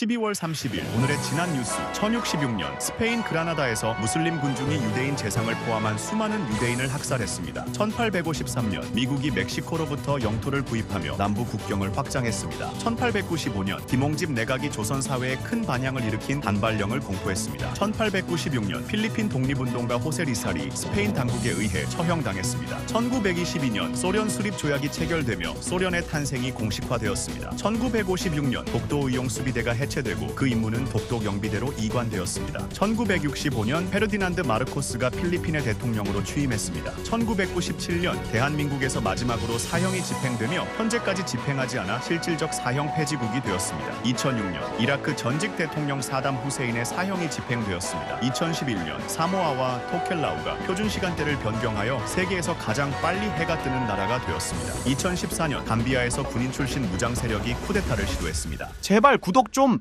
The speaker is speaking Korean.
12월 30일 오늘의 지난 뉴스 1066년 스페인 그라나다에서 무슬림 군중이 유대인 재상을 포함한 수많은 유대인을 학살했습니다. 1853년 미국이 멕시코로부터 영토를 구입하며 남부 국경을 확장했습니다. 1895년 김홍집 내각이 조선 사회에 큰 반향을 일으킨 단발령을 공포했습니다. 1896년 필리핀 독립운동가 호세 리살이 스페인 당국에 의해 처형당했습니다. 1922년 소련 수립 조약이 체결되며 소련의 탄생이 공식화되었습니다. 1956년 독도의용 수비대가 해체되고 그 임무는 독도 경비대로 이관되었습니다. 1965년 페르디난드 마르코스가 필리핀의 대통령으로 취임했습니다. 1997년 대한민국에서 마지막으로 사형이 집행되며 현재까지 집행하지 않아 실질적 사형 폐지국이 되었습니다. 2006년 이라크 전직 대통령 사담 후세인의 사형이 집행되었습니다. 2011년 사모아와 토켈라우가 표준 시간대를 변경하여 세계에서 가장 빨리 해가 뜨는 나라가 되었습니다. 2014년 감비아에서 군인 출신 무장 세력이 쿠데타를 시도했습니다. 제발 구독 좀